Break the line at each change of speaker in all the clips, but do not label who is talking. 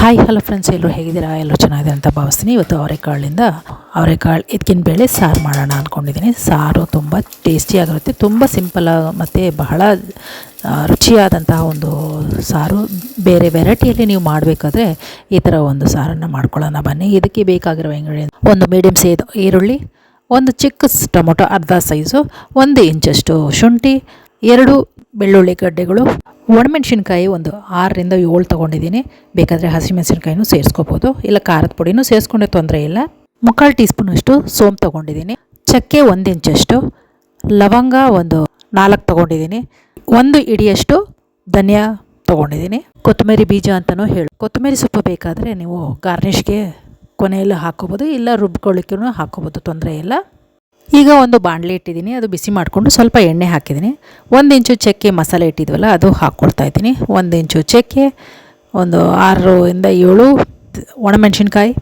Hi hello friends ಎಲ್ಲರೂ ಹೇಗಿದ್ದೀರಾ? ಎಲ್ಲರೂ ಚೆನ್ನಾಗಿದೆ ಅಂತ ಭಾವಿಸ್ತೀನಿ. ಇವತ್ತು ಅವರೆಕಾಳಿಂದ ಅವರೆಕಾಳು ಇದಕ್ಕಿನ ಬೇಳೆ ಸಾರು ಮಾಡೋಣ ಅಂದ್ಕೊಂಡಿದ್ದೀನಿ ಸಾರು ತುಂಬ ಟೇಸ್ಟಿಯಾಗಿರುತ್ತೆ ತುಂಬ ಸಿಂಪಲ್ ಮತ್ತು ಬಹಳ ರುಚಿಯಾದಂತಹ ಒಂದು ಸಾರು. ಬೇರೆ ವೆರೈಟಿಯಲ್ಲಿ ನೀವು ಮಾಡಬೇಕಾದ್ರೆ ಈ ಥರ ಒಂದು ಸಾರನ್ನು ಮಾಡ್ಕೊಳ್ಳೋಣ. ಬನ್ನಿ, ಇದಕ್ಕೆ ಬೇಕಾಗಿರೋ ಇಂಗ್ರೀಡಿಯೆಂಟ್ ಒಂದು ಮೀಡಿಯಮ್ ಸೇದು ಈರುಳ್ಳಿ, ಒಂದು ಚಿಕ್ಕ ಟೊಮೊಟೊ ಅರ್ಧ ಸೈಜು ಒಂದು ಇಂಚಷ್ಟು ಶುಂಠಿ, ಎರಡು ಬೆಳ್ಳುಳ್ಳಿ ಗಡ್ಡೆಗಳು ಒಣಮೆಣಸಿನ್ಕಾಯಿ ಒಂದು ಆರರಿಂದ ಏಳು ತೊಗೊಂಡಿದ್ದೀನಿ. ಬೇಕಾದರೆ ಹಸಿಮೆಣಸಿನ್ಕಾಯಿನೂ ಸೇರಿಸ್ಕೋಬೋದು. ಇಲ್ಲ ಖಾರದ ಪುಡಿನೂ ಸೇರಿಸ್ಕೊಂಡೆ ತೊಂದರೆ ಇಲ್ಲ. ಮುಕ್ಕಾಲು ಟೀ ಸ್ಪೂನಷ್ಟು ಸೋಂಪು ತೊಗೊಂಡಿದ್ದೀನಿ. ಚಕ್ಕೆ ಒಂದು ಇಂಚಷ್ಟು, ಲವಂಗ ಒಂದು ನಾಲ್ಕು ತೊಗೊಂಡಿದ್ದೀನಿ. ಒಂದು ಇಡಿಯಷ್ಟು ಧನಿಯಾ ತೊಗೊಂಡಿದ್ದೀನಿ. ಕೊತ್ತಂಬರಿ ಬೀಜ ಅಂತಲೂ ಹೇಳಿ. ಕೊತ್ತಂಬರಿ ಸೊಪ್ಪು ಬೇಕಾದರೆ ನೀವು ಗಾರ್ನಿಷ್ಗೆ ಕೊನೆಯಲ್ಲಿ ಹಾಕೋಬೋದು ಇಲ್ಲ ರುಬ್ಕೊಳ್ಳಿಕ್ಕೂ ಹಾಕೋಬೋದು ತೊಂದರೆ ಇಲ್ಲ. ಈಗ ಒಂದು ಬಾಣಲೆ ಇಟ್ಟಿದ್ದೀನಿ, ಅದು ಬಿಸಿ ಮಾಡಿಕೊಂಡು ಸ್ವಲ್ಪ ಎಣ್ಣೆ ಹಾಕಿದ್ದೀನಿ. ಒಂದು ಇಂಚು ಚಕ್ಕೆ ಮಸಾಲೆ ಇಟ್ಟಿದ್ವಲ್ಲ, ಅದು ಹಾಕ್ಕೊಳ್ತಾ ಇದ್ದೀನಿ. ಒಂದು ಇಂಚು ಚಕ್ಕೆ, ಒಂದು ಆರರಿಂದ ಏಳು ಒಣಮೆಣ್ಸಿನ್ಕಾಯಿ,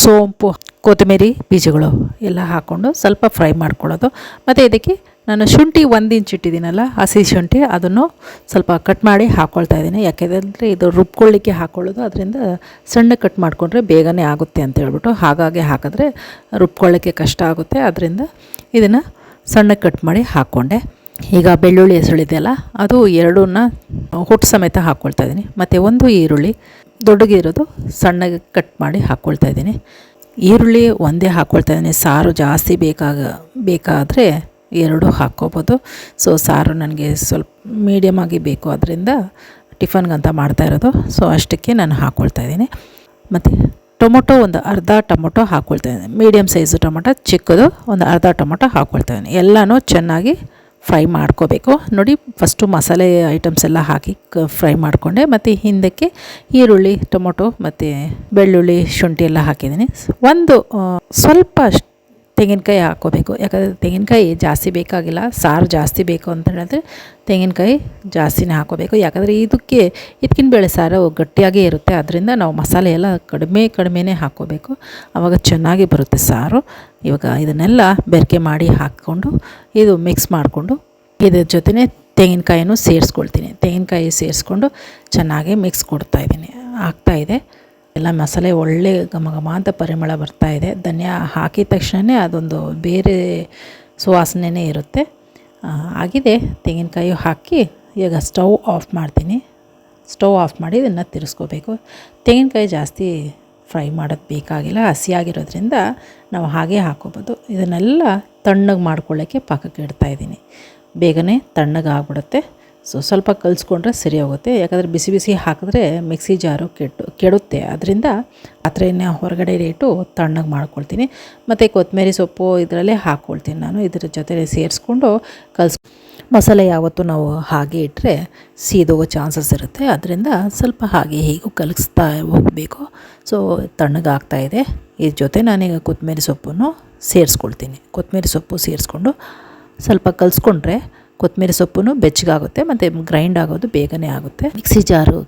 ಸೋಂಪು, ಕೊತ್ತಂಬರಿ ಬೀಜಗಳು ಎಲ್ಲ ಹಾಕ್ಕೊಂಡು ಸ್ವಲ್ಪ ಫ್ರೈ ಮಾಡ್ಕೊಳ್ಳೋದು. ಮತ್ತು ಇದಕ್ಕೆ ನಾನು ಶುಂಠಿ ಒಂದು ಇಂಚ್ ಇಟ್ಟಿದ್ದೀನಲ್ಲ ಹಸಿ ಶುಂಠಿ, ಅದನ್ನು ಸ್ವಲ್ಪ ಕಟ್ ಮಾಡಿ ಹಾಕ್ಕೊಳ್ತಾ ಇದ್ದೀನಿ. ಯಾಕೆಂದರೆ ಇದು ರುಬ್ಕೊಳ್ಳಿಕ್ಕೆ ಹಾಕ್ಕೊಳ್ಳೋದು ಅದರಿಂದ ಸಣ್ಣ ಕಟ್ ಮಾಡಿಕೊಂಡ್ರೆ ಬೇಗನೆ ಆಗುತ್ತೆ ಅಂತ ಹೇಳ್ಬಿಟ್ಟು ಹಾಗಾಗಿ ಹಾಕಿದ್ರೆ ರುಬ್ಕೊಳ್ಳೋಕ್ಕೆ ಕಷ್ಟ ಆಗುತ್ತೆ. ಅದರಿಂದ ಇದನ್ನು ಸಣ್ಣ ಕಟ್ ಮಾಡಿ ಹಾಕ್ಕೊಂಡೆ ಈಗ ಬೆಳ್ಳುಳ್ಳಿ ಹೆಸಳಿದೆಯಲ್ಲ ಅದು ಎರಡನ್ನ ಹುಟ್ಟು ಸಮೇತ ಹಾಕ್ಕೊಳ್ತಾ ಇದ್ದೀನಿ. ಮತ್ತು ಒಂದು ಈರುಳ್ಳಿ ದೊಡ್ಡಗಿರೋದು ಸಣ್ಣಗೆ ಕಟ್ ಮಾಡಿ ಹಾಕ್ಕೊಳ್ತಾ ಇದ್ದೀನಿ. ಈರುಳ್ಳಿ ಒಂದೇ ಹಾಕ್ಕೊಳ್ತಾ ಇದ್ದೀನಿ. ಸಾರು ಜಾಸ್ತಿ ಬೇಕಾಗ ಬೇಕಾದರೆ ಎರಡು ಹಾಕ್ಕೋಬೋದು. ಸೊ ಸಾರು ನನಗೆ ಸ್ವಲ್ಪ ಮೀಡಿಯಮ್ ಆಗಿ ಬೇಕು. ಅದರಿಂದ ಟಿಫನ್ಗಂತ ಮಾಡ್ತಾ ಇರೋದು. ಸೊ ಅಷ್ಟಕ್ಕೆ ನಾನು ಹಾಕ್ಕೊಳ್ತಾ ಇದ್ದೀನಿ. ಮತ್ತು ಟೊಮೊಟೊ ಒಂದು ಅರ್ಧ ಟೊಮೊಟೊ ಹಾಕ್ಕೊಳ್ತಾ ಇದ್ದೀನಿ. ಮೀಡಿಯಮ್ ಸೈಜು ಟೊಮೊಟೊ, ಚಿಕ್ಕದು ಒಂದು ಅರ್ಧ ಟೊಮೊಟೊ ಹಾಕ್ಕೊಳ್ತಾ ಇದ್ದೀನಿ. ಎಲ್ಲನೂ ಚೆನ್ನಾಗಿ ಫ್ರೈ ಮಾಡ್ಕೋಬೇಕು. ನೋಡಿ ಫಸ್ಟು ಮಸಾಲೆ ಐಟಮ್ಸ್ ಎಲ್ಲ ಹಾಕಿ ಫ್ರೈ ಮಾಡಿಕೊಂಡೆ. ಮತ್ತು ಹಿಂದಕ್ಕೆ ಈರುಳ್ಳಿ, ಟೊಮೊಟೊ, ಮತ್ತು ಬೆಳ್ಳುಳ್ಳಿ ಶುಂಠಿ ಎಲ್ಲ ಹಾಕಿದ್ದೀನಿ. ಒಂದು ಸ್ವಲ್ಪ ತೆಂಗಿನಕಾಯಿ ಹಾಕೋಬೇಕು ಯಾಕಂದರೆ ತೆಂಗಿನಕಾಯಿ ಜಾಸ್ತಿ ಬೇಕಾಗಿಲ್ಲ, ಸಾರು ಜಾಸ್ತಿ ಬೇಕು ಅಂತ ಹೇಳಿದ್ರೆ ತೆಂಗಿನಕಾಯಿ ಜಾಸ್ತಿನೇ ಹಾಕೋಬೇಕು ಯಾಕಂದರೆ ಇದಕ್ಕೆ ಇದಕ್ಕಿನ ಬೇಳೆ ಸಾರು ಗಟ್ಟಿಯಾಗೇ ಇರುತ್ತೆ. ಅದರಿಂದ ನಾವು ಮಸಾಲೆ ಎಲ್ಲ ಕಡಿಮೆ, ಕಡಿಮೆನೇ ಹಾಕೋಬೇಕು ಆವಾಗ ಚೆನ್ನಾಗಿ ಬರುತ್ತೆ ಸಾರು. ಇವಾಗ ಇದನ್ನೆಲ್ಲ ಬೆರಕೆ ಮಾಡಿ ಹಾಕ್ಕೊಂಡು, ಇದು ಮಿಕ್ಸ್ ಮಾಡಿಕೊಂಡು, ಇದ್ರ ಜೊತೆನೇ ತೆಂಗಿನಕಾಯಿನೂ ಸೇರಿಸ್ಕೊಳ್ತೀನಿ. ತೆಂಗಿನಕಾಯಿ ಸೇರಿಸ್ಕೊಂಡು ಚೆನ್ನಾಗಿ ಮಿಕ್ಸ್ ಕೊಡ್ತಾಯಿದ್ದೀನಿ ಆಗ್ತಾಯಿದೆ ಎಲ್ಲ ಮಸಾಲೆ ಒಳ್ಳೆ ಘಮ ಘಮ ಅಂತ ಪರಿಮಳ ಬರ್ತಾ ಇದೆ. ಧನಿಯಾ ಹಾಕಿದ ತಕ್ಷಣವೇ ಅದೊಂದು ಬೇರೆ ಸುವಾಸನೆಯೇ ಇರುತ್ತೆ. ಆಗಿದೆ. ತೆಂಗಿನಕಾಯಿ ಹಾಕಿ ಈಗ ಸ್ಟವ್ ಆಫ್ ಮಾಡ್ತೀನಿ. ಸ್ಟವ್ ಆಫ್ ಮಾಡಿ ಇದನ್ನು ತಿರ್ಸ್ಕೋಬೇಕು. ತೆಂಗಿನಕಾಯಿ ಜಾಸ್ತಿ ಫ್ರೈ ಮಾಡೋದು ಬೇಕಾಗಿಲ್ಲ. ಹಸಿಯಾಗಿರೋದ್ರಿಂದ ನಾವು ಹಾಗೆ ಹಾಕೋಬೋದು. ಇದನ್ನೆಲ್ಲ ತಣ್ಣಗೆ ಮಾಡ್ಕೊಳ್ಳೋಕ್ಕೆ ಪಾಕಕ್ಕೆ ಇಡ್ತಾ ಇದ್ದೀನಿ. ಬೇಗನೆ ತಣ್ಣಗೆ ಆಗ್ಬಿಡುತ್ತೆ ಸೊ ಸ್ವಲ್ಪ ಕಲಿಸ್ಕೊಂಡ್ರೆ ಸರಿ ಹೋಗುತ್ತೆ ಯಾಕಂದರೆ ಬಿಸಿ ಬಿಸಿ ಹಾಕಿದ್ರೆ ಮಿಕ್ಸಿ ಜಾರು ಕೆಟ್ಟು, ಕೆಡುತ್ತೆ. ಅದರಿಂದ ಪಾತ್ರೆಯನ್ನ ಹೊರಗಡೆ ಇಟ್ಟು ತಣ್ಣಗೆ ಮಾಡ್ಕೊಳ್ತೀನಿ. ಮತ್ತು ಕೊತ್ತಂಬರಿ ಸೊಪ್ಪು ಇದರಲ್ಲೇ ಹಾಕ್ಕೊಳ್ತೀನಿ ನಾನು. ಇದರ ಜೊತೆ ಸೇರಿಸ್ಕೊಂಡು ಕಲ್ಸ್, ಮಸಾಲೆ ಯಾವತ್ತೂ ನಾವು ಹಾಗೆ ಇಟ್ಟರೆ ಸೀದೋಗೋ ಚಾನ್ಸಸ್ ಇರುತ್ತೆ. ಅದರಿಂದ ಸ್ವಲ್ಪ ಹಾಗೆ ಹೀಗೂ ಕಲಗಿಸ್ತಾ ಹೋಗಬೇಕು. ಸೊ ತಣ್ಣಗಾಗ್ತಾ ಇದೆ. ಇದ್ರ ಜೊತೆ ನಾನೀಗ ಕೊತ್ತಂಬರಿ ಸೊಪ್ಪನ್ನು ಸೇರಿಸ್ಕೊಳ್ತೀನಿ. ಕೊತ್ತಂಬರಿ ಸೊಪ್ಪು ಸೇರಿಸ್ಕೊಂಡು ಸ್ವಲ್ಪ ಕಲಿಸ್ಕೊಂಡ್ರೆ ಕೊತ್ತಂಬರಿ ಸೊಪ್ಪು ಬೆಚ್ಚಗಾಗುತ್ತೆ, ಮತ್ತು ಗ್ರೈಂಡ್ ಆಗೋದು ಬೇಗನೆ ಆಗುತ್ತೆ. ಮಿಕ್ಸಿ ಜಾರು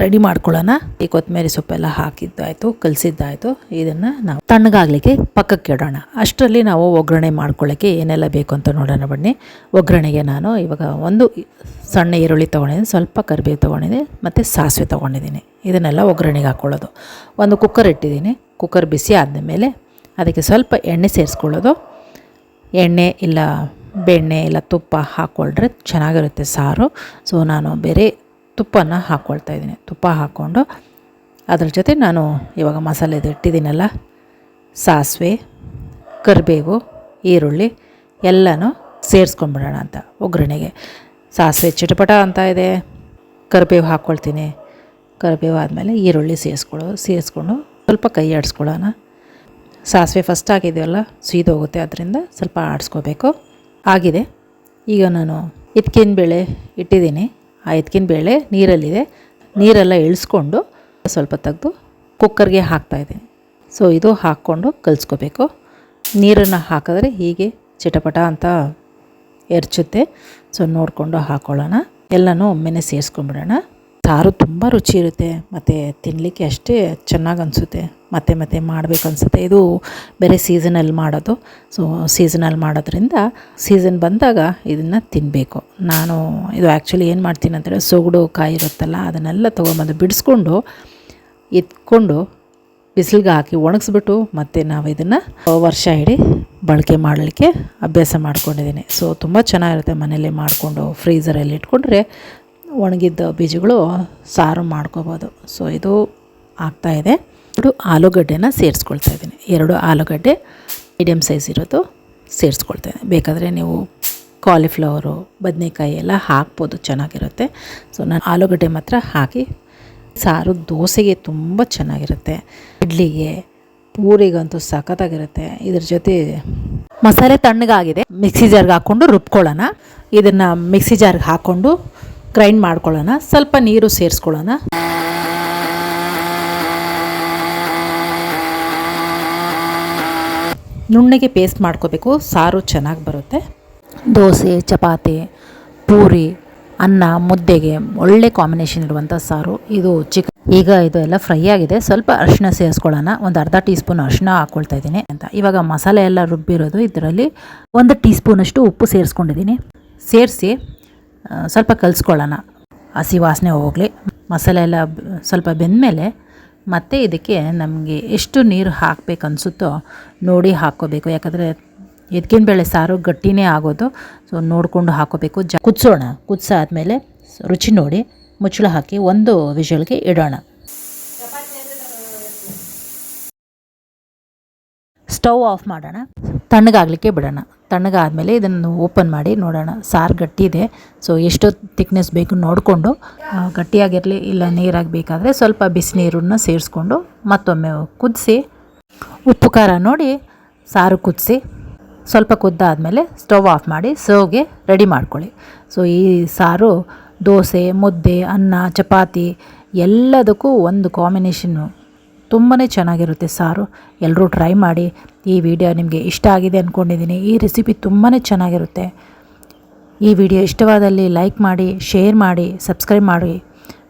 ರೆಡಿ ಮಾಡ್ಕೊಳ್ಳೋಣ. ಈ ಕೊತ್ತಂಬರಿ ಸೊಪ್ಪೆಲ್ಲ ಹಾಕಿದ್ದಾಯಿತು, ಕಲಸಿದ್ದಾಯಿತು. ಇದನ್ನು ನಾವು ತಣ್ಣಗಾಗಲಿಕ್ಕೆ ಪಕ್ಕಕ್ಕೆ ಇಡೋಣ. ಅಷ್ಟರಲ್ಲಿ ನಾವು ಒಗ್ಗರಣೆ ಮಾಡ್ಕೊಳ್ಳೋಕ್ಕೆ ಏನೆಲ್ಲ ಬೇಕು ಅಂತ ನೋಡೋಣ ಬನ್ನಿ. ಒಗ್ಗರಣೆಗೆ ನಾನು ಇವಾಗ ಒಂದು ಸಣ್ಣ ಈರುಳ್ಳಿ ತೊಗೊಂಡಿದ್ದೀನಿ, ಸ್ವಲ್ಪ ಕರಿಬೇವು ತೊಗೊಂಡಿದ್ದೀನಿ, ಮತ್ತು ಸಾಸಿವೆ ತೊಗೊಂಡಿದ್ದೀನಿ. ಇದನ್ನೆಲ್ಲ ಒಗ್ಗರಣೆಗೆ ಹಾಕ್ಕೊಳ್ಳೋದು ಒಂದು ಕುಕ್ಕರ್ ಇಟ್ಟಿದ್ದೀನಿ. ಕುಕ್ಕರ್ ಬಿಸಿ ಆದಮೇಲೆ ಅದಕ್ಕೆ ಸ್ವಲ್ಪ ಎಣ್ಣೆ ಸೇರಿಸ್ಕೊಳ್ಳೋದು. ಎಣ್ಣೆ ಇಲ್ಲ ಬೆಣ್ಣೆ ಇಲ್ಲ ತುಪ್ಪ ಹಾಕ್ಕೊಂಡ್ರೆ ಚೆನ್ನಾಗಿರುತ್ತೆ ಸಾರು. ಸೊ ನಾನು ಬೇರೆ ತುಪ್ಪನ ಹಾಕ್ಕೊಳ್ತಾ ಇದ್ದೀನಿ. ತುಪ್ಪ ಹಾಕ್ಕೊಂಡು ಅದ್ರ ಜೊತೆ ನಾನು ಇವಾಗ ಮಸಾಲೆದು ಇಟ್ಟಿದ್ದೀನಲ್ಲ, ಸಾಸಿವೆ, ಕರಿಬೇವು, ಈರುಳ್ಳಿ ಎಲ್ಲನೂ ಸೇರಿಸ್ಕೊಂಡ್ಬಿಡೋಣ ಅಂತ ಒಗ್ಗರಣೆಗೆ. ಸಾಸಿವೆ ಚಿಟಪಟ ಅಂತ ಇದೆ, ಕರಿಬೇವು ಹಾಕ್ಕೊಳ್ತೀನಿ. ಕರಿಬೇವು ಆದಮೇಲೆ ಈರುಳ್ಳಿ ಸೇರಿಸ್ಕೊಳ್ಳೋ ಸೇರಿಸ್ಕೊಂಡು ಸ್ವಲ್ಪ ಕೈ ಆಡಿಸ್ಕೊಳ್ಳೋಣ. ಸಾಸಿವೆ ಫಸ್ಟ್ ಹಾಕಿದ್ದೀವಲ್ಲ, ಸೀದೋಗುತ್ತೆ, ಅದರಿಂದ ಸ್ವಲ್ಪ ಆಡಿಸ್ಕೋಬೇಕು. ಆಗಿದೆ. ಈಗ ನಾನು ಎತ್ಕಿನ ಬೇಳೆ ಇಟ್ಟಿದ್ದೀನಿ. ಆ ಎತ್ಕಿನ ಬೇಳೆ ನೀರಲ್ಲಿದೆ. ನೀರೆಲ್ಲ ಇಳಿಸ್ಕೊಂಡು ಸ್ವಲ್ಪ ತೆಗೆದು ಕುಕ್ಕರ್ಗೆ ಹಾಕ್ತಾಯಿದ್ದೀನಿ ಸೊ, ಇದು ಹಾಕ್ಕೊಂಡು ಕಲಿಸ್ಕೋಬೇಕು. ನೀರನ್ನು ಹಾಕಿದ್ರೆ ಹೀಗೆ ಚಿಟಪಟ ಅಂತ ಎರಚುತ್ತೆ. ಸೊ, ನೋಡಿಕೊಂಡು ಹಾಕ್ಕೊಳ್ಳೋಣ ಎಲ್ಲನೂ ಒಮ್ಮೆನೇ ಸೇರಿಸ್ಕೊಂಬಿಡೋಣ ಸಾರು ತುಂಬ ರುಚಿ ಇರುತ್ತೆ. ಮತ್ತು ತಿನ್ನಲಿಕ್ಕೆ ಅಷ್ಟೇ ಚೆನ್ನಾಗಿ ಅನಿಸುತ್ತೆ. ಮತ್ತೆ ಮತ್ತೆ ಮಾಡಬೇಕು ಅನಿಸುತ್ತೆ. ಇದು ಬೇರೆ ಸೀಸನಲ್ಲಿ ಮಾಡೋದು. ಸೊ ಸೀಸನಲ್ ಮಾಡೋದ್ರಿಂದ ಸೀಸನ್ ಬಂದಾಗ ಇದನ್ನು ತಿನ್ನಬೇಕು ನಾನು ಇದು ಆ್ಯಕ್ಚುಲಿ ಏನು ಮಾಡ್ತೀನಿ ಅಂತೇಳಿ ಸೊಗಡು ಕಾಯಿ ಇರುತ್ತಲ್ಲ, ಅದನ್ನೆಲ್ಲ ತೊಗೊಂಬಂದು ಬಿಡಿಸ್ಕೊಂಡು ಎತ್ಕೊಂಡು ಬಿಸಿಲಿಗೆ ಹಾಕಿ ಒಣಗಿಸ್ಬಿಟ್ಟು ಮತ್ತು ನಾವು ಇದನ್ನು ವರ್ಷ ಇಡೀ ಬಳಕೆ ಮಾಡಲಿಕ್ಕೆ ಅಭ್ಯಾಸ ಮಾಡ್ಕೊಂಡಿದ್ದೀನಿ. ಸೊ ತುಂಬ ಚೆನ್ನಾಗಿರುತ್ತೆ ಮನೇಲಿ ಮಾಡಿಕೊಂಡು ಫ್ರೀಝರಲ್ಲಿ ಇಟ್ಕೊಂಡ್ರೆ. ಒಣಗಿದ್ದ ಬೀಜಗಳು ಸಾರು ಮಾಡ್ಕೋಬೋದು. ಸೊ ಇದು ಆಗ್ತಾಯಿದೆ ಎರಡು ಆಲೂಗಡ್ಡೆನ ಸೇರಿಸ್ಕೊಳ್ತಾ ಇದ್ದೀನಿ. ಎರಡು ಆಲೂಗಡ್ಡೆ ಮೀಡಿಯಮ್ ಸೈಜ್ ಇರೋದು ಸೇರಿಸ್ಕೊಳ್ತಾ ಇದ್ದೀನಿ. ಬೇಕಾದರೆ ನೀವು ಕಾಲಿಫ್ಲವರು ಬದನೆಕಾಯಿ ಎಲ್ಲ ಹಾಕ್ಬೋದು, ಚೆನ್ನಾಗಿರುತ್ತೆ. ಸೊ ನಾನು ಆಲೂಗಡ್ಡೆ ಮಾತ್ರ ಹಾಕಿ, ಸಾರು ದೋಸೆಗೆ ತುಂಬ ಚೆನ್ನಾಗಿರುತ್ತೆ. ಇಡ್ಲಿಗೆ, ಪೂರಿಗಂತೂ ಸಖತ್ತಾಗಿರುತ್ತೆ. ಇದ್ರ ಜೊತೆ ಮಸಾಲೆ ತಣ್ಣಗಾಗಿದೆ. ಮಿಕ್ಸಿ ಜಾರ್ಗೆ ಹಾಕ್ಕೊಂಡು ರುಬ್ಕೊಳ್ಳೋಣ. ಇದನ್ನು ಮಿಕ್ಸಿ ಜಾರ್ಗೆ ಹಾಕ್ಕೊಂಡು ಗ್ರೈಂಡ್ ಮಾಡ್ಕೊಳ್ಳೋಣ, ಸ್ವಲ್ಪ ನೀರು ಸೇರಿಸ್ಕೊಳ್ಳೋಣ. ನುಣ್ಣಗೆ ಪೇಸ್ಟ್ ಮಾಡ್ಕೋಬೇಕು, ಸಾರು ಚೆನ್ನಾಗಿ ಬರುತ್ತೆ. ದೋಸೆ, ಚಪಾತಿ, ಪೂರಿ, ಅನ್ನ, ಮುದ್ದೆಗೆ ಒಳ್ಳೆ ಕಾಂಬಿನೇಷನ್ ಇರುವಂಥ ಸಾರು. ಇದು ಚಿಕ್ ಈಗ ಇದು ಎಲ್ಲ ಫ್ರೈ ಆಗಿದೆ. ಸ್ವಲ್ಪ ಅರಿಶಿನ ಸೇರಿಸ್ಕೊಳ್ಳೋಣ. ಒಂದು ಅರ್ಧ ಟೀ ಸ್ಪೂನ್ ಅರಿಶಿನ ಹಾಕ್ಕೊಳ್ತಾ ಇದ್ದೀನಿ. ಅಂತ. ಇವಾಗ ಮಸಾಲೆ ಎಲ್ಲ ರುಬ್ಬಿರೋದು. ಇದರಲ್ಲಿ ಒಂದು ಟೀ ಸ್ಪೂನಷ್ಟು ಉಪ್ಪು ಸೇರಿಸ್ಕೊಂಡಿದ್ದೀನಿ. ಸೇರಿಸಿ ಸ್ವಲ್ಪ ಕಲಿಸ್ಕೊಳ್ಳೋಣ. ಹಸಿ ವಾಸನೆ ಹೋಗಲಿ. ಮಸಾಲೆ ಎಲ್ಲ ಸ್ವಲ್ಪ ಬೆಂದಮೇಲೆ ಮತ್ತೆ ಇದಕ್ಕೆ ನಮಗೆ ಎಷ್ಟು ನೀರು ಹಾಕಬೇಕು ಅನಿಸುತ್ತೋ ನೋಡಿ ಹಾಕ್ಕೋಬೇಕು. ಯಾಕಂದರೆ ಎದ್ಕಿನ ಬೇಳೆ ಸಾರು ಗಟ್ಟಿನೇ ಆಗೋದು. ಸೊ ನೋಡಿಕೊಂಡು ಹಾಕೋಬೇಕು ಜ, ಕುದಿಸೋಣ. ಕುದಿಸಾದ್ಮೇಲೆ ರುಚಿ ನೋಡಿ. ಮುಚ್ಚಳ ಹಾಕಿ ಒಂದು ವಿಷಲ್ಗೆ ಇಡೋಣ. ಸ್ಟವ್ ಆಫ್ ಮಾಡೋಣ. ತಣ್ಣಗಾಗಲಿಕ್ಕೆ ಬಿಡೋಣ. ತಣ್ಣಗಾದ್ಮೇಲೆ ಇದನ್ನು ಓಪನ್ ಮಾಡಿ ನೋಡೋಣ. ಸಾರು ಗಟ್ಟಿ ಇದೆ ಸೊ ಎಷ್ಟು ತಿಕ್ನೆಸ್ ಬೇಕು ನೋಡಿಕೊಂಡು ಗಟ್ಟಿಯಾಗಿರಲಿ ಇಲ್ಲ ನೀರಾಗಿ ಬೇಕಾದರೆ ಸ್ವಲ್ಪ ಬಿಸಿನೀರನ್ನ ಸೇರಿಸ್ಕೊಂಡು ಮತ್ತೊಮ್ಮೆ ಕುದಿಸಿ, ಉಪ್ಪು ಖಾರ ನೋಡಿ ಸಾರು ಕುದಿಸಿ, ಸ್ವಲ್ಪ ಕುದ್ದಾದಮೇಲೆ ಸ್ಟವ್ ಆಫ್ ಮಾಡಿ ಸರ್ವ್ಗೆ ರೆಡಿ ಮಾಡ್ಕೊಳ್ಳಿ. ಸೊ ಈ ಸಾರು ದೋಸೆ, ಮುದ್ದೆ, ಅನ್ನ, ಚಪಾತಿ ಎಲ್ಲದಕ್ಕೂ ಒಂದು ಕಾಂಬಿನೇಷನ್ನು ತುಂಬಾ ಚೆನ್ನಾಗಿರುತ್ತೆ ಸಾರು. ಎಲ್ಲರೂ ಟ್ರೈ ಮಾಡಿ. ಈ ವಿಡಿಯೋ ನಿಮಗೆ ಇಷ್ಟ ಆಗಿದೆ ಅಂದ್ಕೊಂಡಿದ್ದೀನಿ ಈ ರೆಸಿಪಿ ತುಂಬಾ ಚೆನ್ನಾಗಿರುತ್ತೆ. ಈ ವಿಡಿಯೋ ಇಷ್ಟವಾದಲ್ಲಿ ಲೈಕ್ ಮಾಡಿ, ಶೇರ್ ಮಾಡಿ, ಸಬ್ಸ್ಕ್ರೈಬ್ ಮಾಡಿ.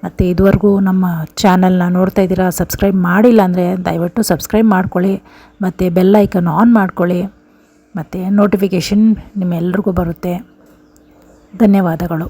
ಮತ್ತು ಇದುವರೆಗೂ ನಮ್ಮ ಚಾನಲ್ನ ನೋಡ್ತಾ ಇದ್ದೀರಾ, ಸಬ್ಸ್ಕ್ರೈಬ್ ಮಾಡಿಲ್ಲ ಅಂದರೆ ದಯವಿಟ್ಟು ಸಬ್ಸ್ಕ್ರೈಬ್ ಮಾಡ್ಕೊಳ್ಳಿ. ಮತ್ತು ಬೆಲ್ ಐಕನ್ ಆನ್ ಮಾಡ್ಕೊಳ್ಳಿ. ಮತ್ತು ನೋಟಿಫಿಕೇಷನ್ ನಿಮ್ಮೆಲ್ರಿಗೂ ಬರುತ್ತೆ. ಧನ್ಯವಾದಗಳು.